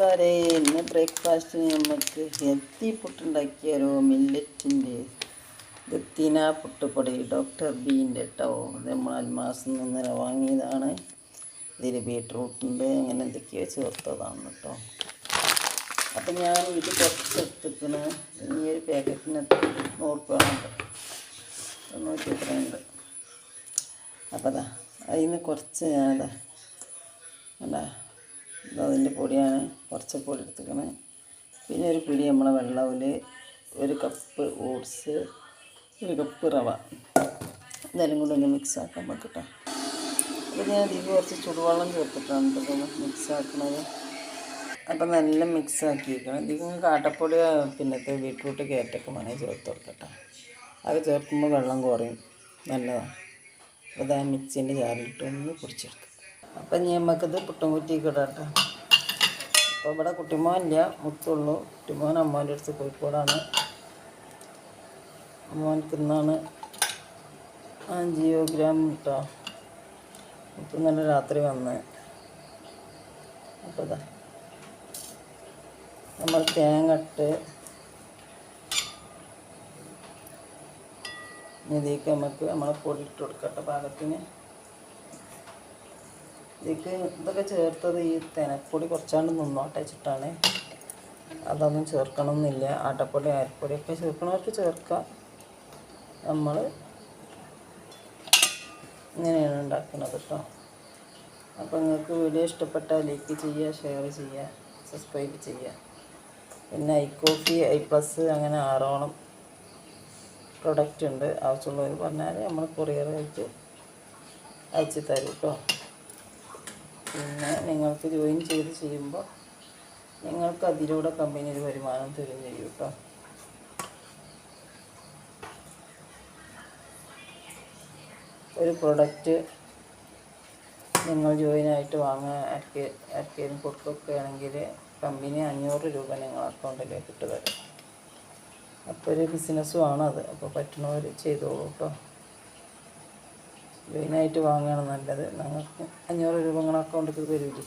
കൂട്ടുകാരെ ഇന്ന് ബ്രേക്ക്ഫാസ്റ്റിന് നമുക്ക് ഹെൽത്തി പുട്ടുണ്ടാക്കിയാലോ മില്ലറ്റിന്റെ ദത്തിന പുട്ടുപൊടി ഡോക്ടർ ബീന്റെ കേട്ടോ അത് നമ്മൾ അൽമാസിൽ നിന്ന് ഇന്നലെ വാങ്ങിയതാണ്. ഇതിൽ ബീട്രൂട്ടുണ്ട് അങ്ങനെ എന്തൊക്കെയോ ചേർത്തതാണ് കേട്ടോ അപ്പം ഞാൻ ഇത് കുറച്ച് എടുത്തിക്കണ് ഈ ഒരു പാക്കറ്റിന് നൂറ് രൂപയുണ്ട് തൊണ്ണൂറ്റി അപ്പോൾ അതാ അതിൽ നിന്ന് കുറച്ച് ഞാനതാ അല്ല അതിന്റെ പൊടിയാണ്. കുറച്ച് പൊടി എടുത്തിക്കണേ പിന്നെ ഒരു പിടി നമ്മളെ വെള്ളവിൽ ഒരു കപ്പ് ഓട്സ് ഒരു കപ്പ് റവ. ഇതെല്ലാം കൂടി ഒന്ന് മിക്സ് ആക്കാൻ പറ്റട്ടെ അപ്പോൾ ഞാൻ അതിൽ കുറച്ച് ചുടുവെള്ളം ചേർത്തിട്ടാണ് ഇതൊന്ന് മിക്സ് ആക്കുന്നത് അപ്പം നല്ല മിക്സ് ആക്കിയിരിക്കണം. ഇതിൽ കാട്ടപ്പൊടി പിന്നത്തെ ബീട്രൂട്ട് കയറ്റൊക്കെ വേണമെങ്കിൽ ചേർത്ത് കൊടുക്കട്ടെ. അത് ചേർക്കുമ്പോൾ വെള്ളം കുറയും. നല്ലതാണ് അപ്പോൾ ഇതാ മിക്സിന്റെ ജാറിലിട്ട് ഒന്ന് പൊടിച്ചെടുക്കുക അപ്പം ഇനി നമുക്കിത് പുട്ടുംകുറ്റിക്ക് ഇടാട്ടോ അപ്പോൾ ഇവിടെ കുട്ടിമോനില്ല മുത്തുള്ളൂ. കുട്ടിമോൻ അമ്മോന്റെ അടുത്ത് കോഴിക്കോടാണ്. അമ്മോനക്ക് ഇന്നാണ് ജിയോഗ്രാം കേട്ടോ മുത്തു നല്ല രാത്രി വന്ന്. അപ്പോൾ ഇതാ. നമ്മൾ തേങ്ങ ഇട്ട് ഇതിലേക്ക് നമുക്ക് നമ്മളെ പൊടി ഇട്ട് കൊടുക്കട്ടെ പാകത്തിന്. ഇതിലേക്ക് ഇതൊക്കെ ചേർത്തത് ഈ തെനപ്പൊടി കുറച്ചാണ്ട് നിന്നോട്ടെ വെച്ചിട്ടാണ്. അതൊന്നും ചേർക്കണമെന്നില്ല ആട്ടപ്പൊടി അരപ്പൊടിയൊക്കെ ചേർക്കണവർക്ക് ചേർക്കാം. നമ്മൾ ഇങ്ങനെയാണ് ഉണ്ടാക്കുന്നത് കേട്ടോ അപ്പോൾ നിങ്ങൾക്ക് വീഡിയോ ഇഷ്ടപ്പെട്ടാൽ ലൈക്ക് ചെയ്യുക ഷെയർ ചെയ്യുക സബ്സ്ക്രൈബ് ചെയ്യുക പിന്നെ ഐ കോഫി ഐ പ്ലസ് അങ്ങനെ ആറോളം പ്രൊഡക്റ്റ് ഉണ്ട്. ആവശ്യമുള്ളവർ പറഞ്ഞാൽ നമ്മൾ കൊറിയറായിട്ട് അയച്ചു തരും കേട്ടോ പിന്നെ നിങ്ങൾക്ക് ജോയിൻ ചെയ്ത് ചെയ്യുമ്പോൾ നിങ്ങൾക്ക് അതിലൂടെ കമ്പനി ഒരു വരുമാനം തരും ചെയ്യും കേട്ടോ. ഒരു പ്രൊഡക്റ്റ് നിങ്ങൾ ജോയിൻ ആയിട്ട് വാങ്ങാൻ ഇറക്കിയതിന് കൊടുക്കുകയാണെങ്കിൽ കമ്പനി അഞ്ഞൂറ് രൂപ നിങ്ങൾ അക്കൗണ്ടിലേക്ക് ഇട്ട് തരും. അപ്പോൾ ഒരു ബിസിനസ്സും ആണ് അത്. അപ്പോൾ പറ്റുന്നവർ ചെയ്തോളൂ കേട്ടോ. ജോയിനായിട്ട് വാങ്ങുകയാണ് നല്ലത്. ഞങ്ങൾക്ക് അഞ്ഞൂറ് രൂപ നിങ്ങളുടെ അക്കൗണ്ടിൽ തരില്ലേ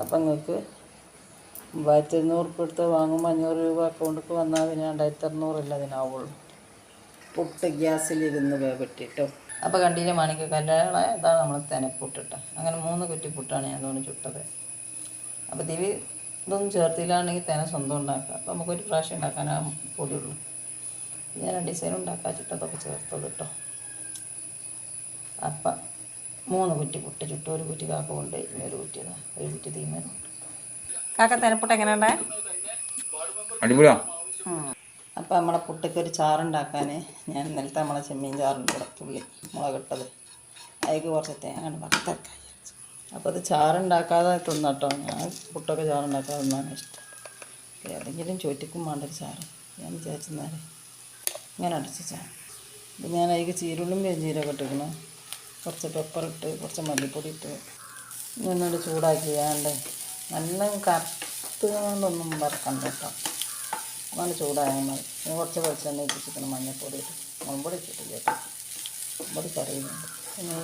അപ്പം നിങ്ങൾക്ക് മൂവായിരത്തി എഴുന്നൂറ് ഉറുപ്പ് എടുത്ത് വാങ്ങുമ്പോൾ അഞ്ഞൂറ് രൂപ അക്കൗണ്ടിൽ വന്നാൽ പിന്നെ രണ്ടായിരത്തി അറുന്നൂറല്ല അതിനാവുള്ളൂ. പുട്ട് ഗ്യാസിലിരുന്ന് വേവിട്ടിട്ടോ. അപ്പോൾ കണ്ടില്ലേ മണിക്ക് കല്യാണ ഇതാണ് നമ്മൾ തെനപ്പുട്ടിട്ട് അങ്ങനെ മൂന്ന് കുറ്റി പുട്ടാണ് ഞാൻ തോന്നി ചുട്ടത്. അപ്പോൾ തിരി ഇതൊന്നും ചേർത്തില്ലാണെങ്കിൽ തേന സ്വന്തം ഉണ്ടാക്കുക. അപ്പോൾ നമുക്കൊരു പ്രാവശ്യം ഉണ്ടാക്കാൻ ആ പൊടിയുള്ളൂ ഞാൻ ഡിസൈൻ ഉണ്ടാക്കാൻ ചുട്ടതൊക്കെ ചേർത്തത് കേട്ടോ. അപ്പം മൂന്ന് കുറ്റി പുട്ട് ചുട്ടു. ഒരു കുറ്റി കാക്ക കൊണ്ട് ഇനി ഒരു കുറ്റി ഒരു കുറ്റി തീമ കാക്ക തേനപ്പുട്ട് എങ്ങനെയുണ്ടേ അടിപൊളിയാ. അപ്പോൾ നമ്മളെ പുട്ടിക്ക് ഒരു ചാറുണ്ടാക്കാൻ ഞാൻ ഇന്നലത്തെ നമ്മളെ ചെമ്മീൻ ചാറുണ്ട് ഇവിടെ തുള്ളി മുളകിട്ടത് അതിലേക്ക് കുറച്ച് തേങ്ങ വറുത്തെടുക്കാൻ അപ്പോൾ അത് ചാറുണ്ടാക്കാതെ തിന്നട്ടോ ഞാൻ പുട്ടൊക്കെ ചാറുണ്ടാക്കാതെ തിന്നാണ് ഇഷ്ടം. ഏതെങ്കിലും ചോറ്റിക്കും വേണ്ട ഒരു ചാറ്. ഞാൻ വിചാരിച്ചെന്നാലേ ഇങ്ങനെ അടിച്ച ചാറ്. ഞാൻ അതിലേക്ക് ചീരുള്ളും പെരുംജീരൊക്കെ ഇട്ടിരിക്കണം. കുറച്ച് പെപ്പർ ഇട്ട് കുറച്ച് മല്ലിപ്പൊടി ഇട്ട് ഇങ്ങനെ ചൂടാക്കി ചെയ്യാണ്ട് നല്ല കറുത്തുകൊണ്ടൊന്നും വറക്കണ്ട കേട്ടോ. നല്ല ചൂടായാൽ മതി. കുറച്ച് വെളിച്ചെണ്ണ ഇട്ടിട്ട് മഞ്ഞൾപ്പൊടി ഇട്ട്. മുളമ്പൊടി ഇട്ടിട്ടില്ല കേട്ടോ. മുളമ്പൊടി കറിയുന്നുണ്ട് പിന്നെ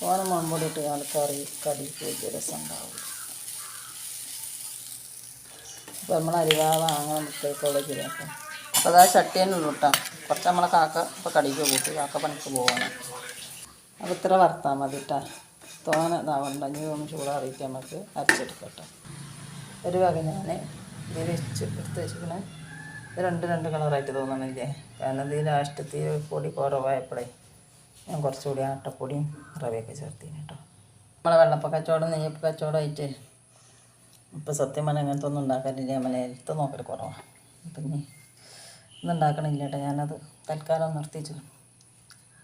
തോന മുളമ്പൊടി ഇട്ട് ആൾക്കറി കടിക്ക് വലിയ രസം ഉണ്ടാവില്ല അപ്പോൾ നമ്മൾ അരിവാള അങ്ങനെ മുട്ടയ്ക്കുള്ള ശരിയാക്കാം അപ്പോൾ അതാ ചട്ടി തന്നെ ഉള്ളൂ കേട്ടോ. കുറച്ച് നമ്മളെ കാക്ക ഇപ്പോൾ കടിക്ക് കൂട്ടി കാക്ക പണിക്ക് പോകണം അപ്പോൾ ഇത്ര വറുത്താൽ മതി കേട്ടോ തോന ഇതാവണ്ട ഇനി ഒന്ന് ചൂടാറിയിട്ട് നമുക്ക് അരച്ചെടുക്കട്ടോ. ഒരു വക ഞാൻ ഇത് വെച്ച് എടുത്ത് വെച്ചിരിക്കണേ. ഇത് രണ്ട് രണ്ട് കളറായിട്ട് തോന്നണില്ലേ? കാരണം ഇതിൽ ലാസ്റ്റത്തിൽ പൊടി കുറവായപ്പോഴേ ഞാൻ കുറച്ചുകൂടി ആട്ടപ്പൊടിയും റവയൊക്കെ ചേർത്തിന് കേട്ടോ നമ്മളെ വെള്ളപ്പ കച്ചവടം നെയ്യപ്പ കച്ചവടമായിട്ട് ഇപ്പം സത്യം പറഞ്ഞാൽ അങ്ങനത്തെ ഒന്നും ഉണ്ടാക്കാനില്ല. നമ്മളെ ഹെൽത്ത് നോക്കൽ കുറവാണ് പിന്നെ ഇനി ഒന്നും ഉണ്ടാക്കണില്ല കേട്ടോ ഞാനത് തൽക്കാലം നിർത്തിച്ചു.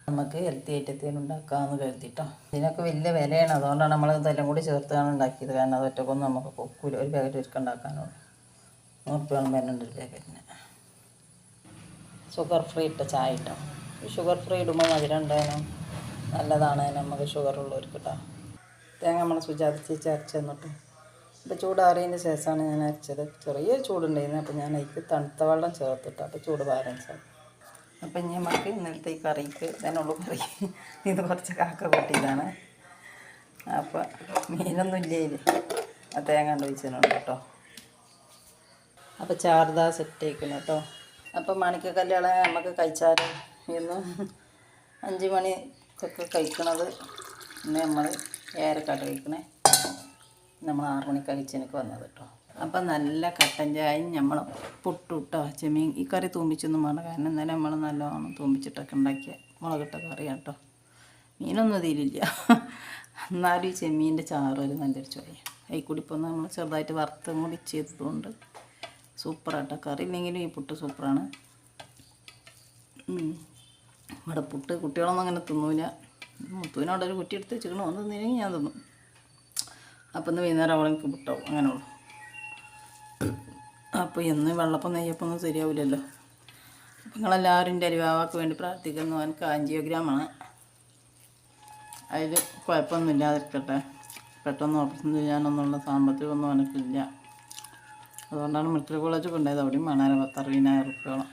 നമുക്ക് ഹെൽത്തി ഐറ്റത്തിൽ ഉണ്ടാക്കാമെന്ന് കരുതിട്ടോ. ഇതിനൊക്കെ വലിയ വിലയാണ്. അതുകൊണ്ടാണ് നമ്മൾ ഇതെല്ലാം കൂടി ചേർത്താണ് ഉണ്ടാക്കിയത്. കാരണം അത് ഒറ്റക്കൊന്നും നമുക്ക് പൊക്കൂല. ഒരു പാക്കറ്റ് ഒരുക്കം ഉണ്ടാക്കാനുള്ളൂ. നൂറ് രൂപ വരുന്നുണ്ട് ഒരു പാക്കറ്റിന് ഷുഗർ ഫ്രീ ഇട്ട ചായ ഇട്ടോ. ഷുഗർ ഫ്രീ ഇടുമ്പോൾ മധുരം ഉണ്ടായാലും നല്ലതാണ്. നമുക്ക് ഷുഗർ ഉള്ളവർക്ക് കേട്ടോ തേങ്ങ നമ്മൾ സുജാതിച്ച് അരച്ച് തന്നിട്ട്. അപ്പോൾ ചൂടാറിയതിന് ശേഷമാണ് ഞാൻ അരച്ചത്. ചെറിയ ചൂടുണ്ടായിരുന്നു. അപ്പോൾ ഞാൻ അതിക്ക് തണുത്ത വെള്ളം ചേർത്തിട്ട്. അപ്പോൾ ചൂട് ബാലൻസ് അപ്പം ഇനി നമുക്ക് ഇന്നലത്തെ ഈ കറിക്ക് ഇതിനുള്ള കറി. ഇത് കുറച്ച് കാക്ക കൂട്ടിയതാണ്. അപ്പോൾ മീനൊന്നും ഇല്ലേ ഇതിൽ ആ തേങ്ങ കൊണ്ട് വെച്ചിട്ടുണ്ട് കേട്ടോ. അപ്പോൾ ചാർദാ സെറ്റ് ആയിക്കണം കേട്ടോ. അപ്പം മണിക്ക് കല്യാണം നമുക്ക് കഴിച്ചാൽ ഇന്ന് അഞ്ച് മണിക്കൊക്കെ കഴിക്കണത് ഇന്ന് നമ്മൾ ഏരക്കാട്ട് കഴിക്കണേ. നമ്മൾ ആറ് മണി കഴിച്ചതിനൊക്കെ വന്നത് കേട്ടോ. അപ്പം നല്ല കട്ടൻ ചായയും നമ്മൾ പുട്ടുട്ടോ ചെമ്മീൻ ഈ കറി തൂമ്പിച്ചൊന്നും വേണ്ട കാരണം ഇന്നലെ നമ്മൾ നല്ലോണം തൂമ്പിച്ചിട്ടൊക്കെ ഉണ്ടാക്കിയ മുളകിട്ട കറിയാണ് കേട്ടോ മീനൊന്നും ഇതിലില്ല എന്നാലും ഈ ചെമ്മീന്റെ ചാറ് ഒരു നല്ലൊരു ചോയ അതിൽ കൂടി ഇപ്പോൾ നമ്മൾ ചെറുതായിട്ട് വറുത്തും കൂടി ചെയ്തതുകൊണ്ട് സൂപ്പറാട്ടോ. കറി ഇല്ലെങ്കിലും ഈ പുട്ട് സൂപ്പറാണ്. ഇവിടെ പുട്ട് കുട്ടികളൊന്നും അങ്ങനെ തിന്നൂല. മുത്തുവിനോടൊരു കുറ്റി എടുത്ത് വെച്ചിരിക്കണോ. തിന്നില്ലെങ്കിൽ ഞാൻ തിന്നും. അപ്പം ഇന്ന് വൈകുന്നേരം അവളെനിക്ക് പുട്ടാവും. അങ്ങനെ ഉള്ളു അപ്പോൾ എന്ന് വെള്ളപ്പം നെയ്യപ്പം ഒന്നും ശരിയാവില്ലല്ലോ. അപ്പം നിങ്ങളെല്ലാവരും എന്റെ അരിവാവാക്ക് വേണ്ടി പ്രാർത്ഥിക്കുന്നു. എനിക്ക് ആൻജിയോഗ്രാമാണ് അതിൽ കുഴപ്പമൊന്നുമില്ലാതിരിക്കട്ടെ പെട്ടെന്ന് ഓപ്പറേഷൻ ചെയ്യാനൊന്നുള്ള സാമ്പത്തികമൊന്നും എനിക്കില്ല അതുകൊണ്ടാണ് മെഡിക്കൽ കോളേജ് കൊണ്ടുപോയത്. അവിടെയും വേണമായിരുന്നു പത്തറുപതിനായിരം റുപ്യോളം.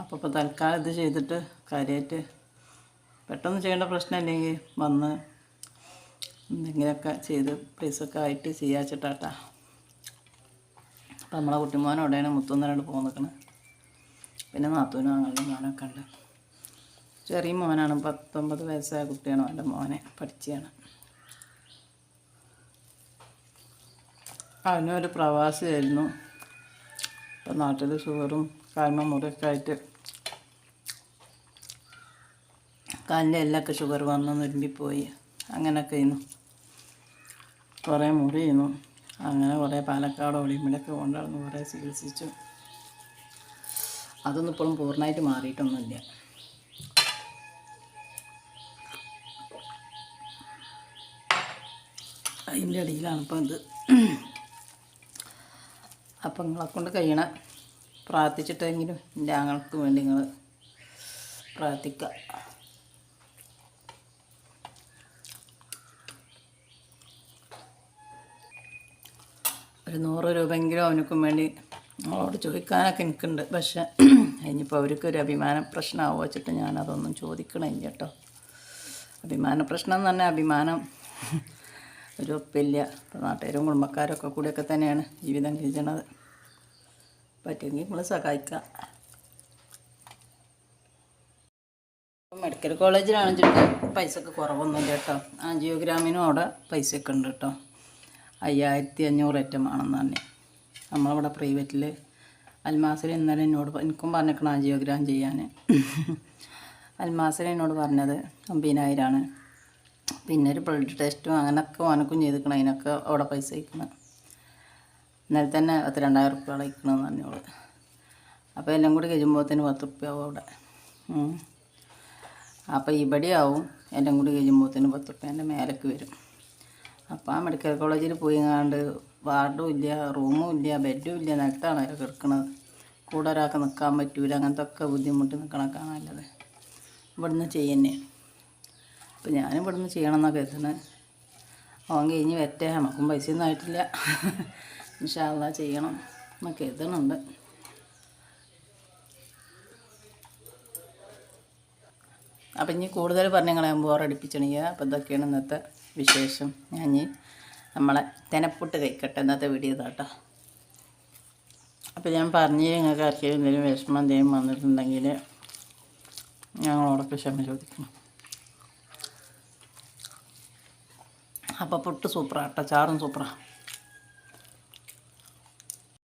അപ്പോൾ ഇപ്പോൾ തൽക്കാലം ഇത് ചെയ്തിട്ട് കാര്യമായിട്ട് പെട്ടെന്ന് ചെയ്യേണ്ട പ്രശ്നമില്ലെങ്കിൽ വന്ന് എന്തെങ്കിലുമൊക്കെ ചെയ്ത് പൈസയൊക്കെ ആയിട്ട് ചെയ്യാച്ചിട്ടാട്ടാ നമ്മളെ കുട്ടിമോൻ അവിടെയാണ് മുത്തുന്നരണ്ട് പോകാൻ നിൽക്കണേ. പിന്നെ നാത്തൂനും അങ്ങനെ മോനൊക്കെ ഉണ്ട്. ചെറിയ മോനാണ്. പത്തൊമ്പത് വയസ്സായ കുട്ടിയാണ് എന്റെ മോനെ. പഠിച്ചാണ് ഒരു പ്രവാസിയായിരുന്നു. ഇപ്പം നാട്ടിൽ ഷുഗറും കാൽമ മുറിയൊക്കെ ആയിട്ട് കാലിന്റെ എല്ലൊക്കെ ഷുഗർ വന്ന് നുരുമ്പിപ്പോയി. അങ്ങനെയൊക്കെ ചെയ്യുന്നു കുറേ മുറിയുന്നു അങ്ങനെ കുറേ പാലക്കാട് ഒളിമ്പിലൊക്കെ കൊണ്ടുവന്ന് കുറേ ചികിത്സിച്ചു. അതൊന്നും ഇപ്പോഴും പൂർണമായിട്ട് മാറിയിട്ടൊന്നുമില്ല. അതിന്റെ ഇടയിലാണ് ഇപ്പം ഇത്. അപ്പം നിങ്ങളെ കൊണ്ട് കഴിയണ പ്രാർത്ഥിച്ചിട്ടെങ്കിലും എന്റെ ആങ്ങൾക്ക് വേണ്ടി നിങ്ങൾ പ്രാർത്ഥിക്കുക. ഒരു നൂറ് രൂപയെങ്കിലും അവനക്കും വേണ്ടി അവളോട് ചോദിക്കാനൊക്കെ എനിക്കുണ്ട്. പക്ഷേ ഇനിയിപ്പോൾ അവർക്ക് ഒരു അഭിമാന പ്രശ്നമാവുക വെച്ചിട്ട് ഞാനതൊന്നും ചോദിക്കണില്ല കേട്ടോ. അഭിമാന പ്രശ്നം എന്ന് പറഞ്ഞാൽ അഭിമാനം ഒരു ഒപ്പില്ല. ഇപ്പോൾ നാട്ടുകാരും കുടുംബക്കാരൊക്കെ കൂടിയൊക്കെ തന്നെയാണ് ജീവിതം ജീവിക്കണത്. പറ്റുമെങ്കിൽ നമ്മൾ സഹായിക്കാം. മെഡിക്കൽ കോളേജിലാണെങ്കിൽ പൈസക്ക് കുറവൊന്നുമില്ല കേട്ടോ. ആ ജിയോഗ്രാമിനും അവിടെ പൈസയൊക്കെ ഉണ്ട് കേട്ടോ. അയ്യായിരത്തി അഞ്ഞൂറ് ഏറ്റമാണെന്ന് തന്നെ നമ്മളവിടെ പ്രൈവറ്റിൽ അൽമാസിൽ ഇന്നലെ എന്നോട് എനിക്കും പറഞ്ഞിരിക്കണം ആജിയോഗ്രാം ചെയ്യാൻ അൽമാസിൽ എന്നോട് പറഞ്ഞത് അമ്പതിനായിരമാണ് പിന്നെ ഒരു ബ്ലഡ് ടെസ്റ്റും അങ്ങനെയൊക്കെ ഓനക്കും ചെയ്തിരിക്കണം അതിനൊക്കെ അവിടെ പൈസ അയക്കണം. ഇന്നലെ തന്നെ പത്ത് രണ്ടായിരം റുപ്യ അയക്കണമെന്ന് പറഞ്ഞോളൂ അപ്പോൾ എല്ലാം കൂടി കഴിയുമ്പോഴത്തേന് പത്ത് റുപ്യ ആവും അവിടെ. അപ്പോൾ ഇവിടെ ആവും എല്ലാം കൂടി കഴിയുമ്പോഴത്തേന് പത്ത് റുപ്യേന്റെ മേലേക്ക് വരും. അപ്പോൾ ആ മെഡിക്കൽ കോളേജിൽ പോയി കണ്ട് വാർഡും ഇല്ല റൂമും ഇല്ല ബെഡും ഇല്ല നിലത്താണ് അവർ കിടക്കുന്നത് കൂടെ ഒരാൾക്ക് നിൽക്കാൻ പറ്റൂല അങ്ങനത്തെ ഒക്കെ ബുദ്ധിമുട്ട് നിൽക്കണൊക്കെ നല്ലത്. ഇവിടുന്ന് ചെയ്യുന്നേ. അപ്പം ഞാനും ഇവിടുന്ന് ചെയ്യണം എന്നൊക്കെ കരുതുന്നത് അവൻ കഴിഞ്ഞ് വരട്ടെ നമുക്കും പൈസയൊന്നും ആയിട്ടില്ല. ഇൻഷാല്ല ചെയ്യണം എന്നൊക്കെ കരുതണുണ്ട്. അപ്പം ഇനി കൂടുതൽ പറഞ്ഞ് നിങ്ങളെ ബോറടിപ്പിച്ചണിക്കുക അപ്പം ഇതൊക്കെയാണ് ഇന്നത്തെ വിശേഷം. ഞാൻ നമ്മളെ തെനപ്പുട്ട് കഴിക്കട്ടെ ഇന്നത്തെ വീഡിയോ കേട്ടോ അപ്പോൾ ഞാൻ പറഞ്ഞു നിങ്ങൾക്ക് ആർക്കെങ്കിലും എന്തെങ്കിലും വിഷമം എന്തെങ്കിലും വന്നിട്ടുണ്ടെങ്കിൽ ഞങ്ങളോടൊക്കെ ക്ഷമ ചോദിക്കണം. അപ്പോൾ പുട്ട് സൂപ്പറാട്ടോ ചാറും സൂപ്പറാണ്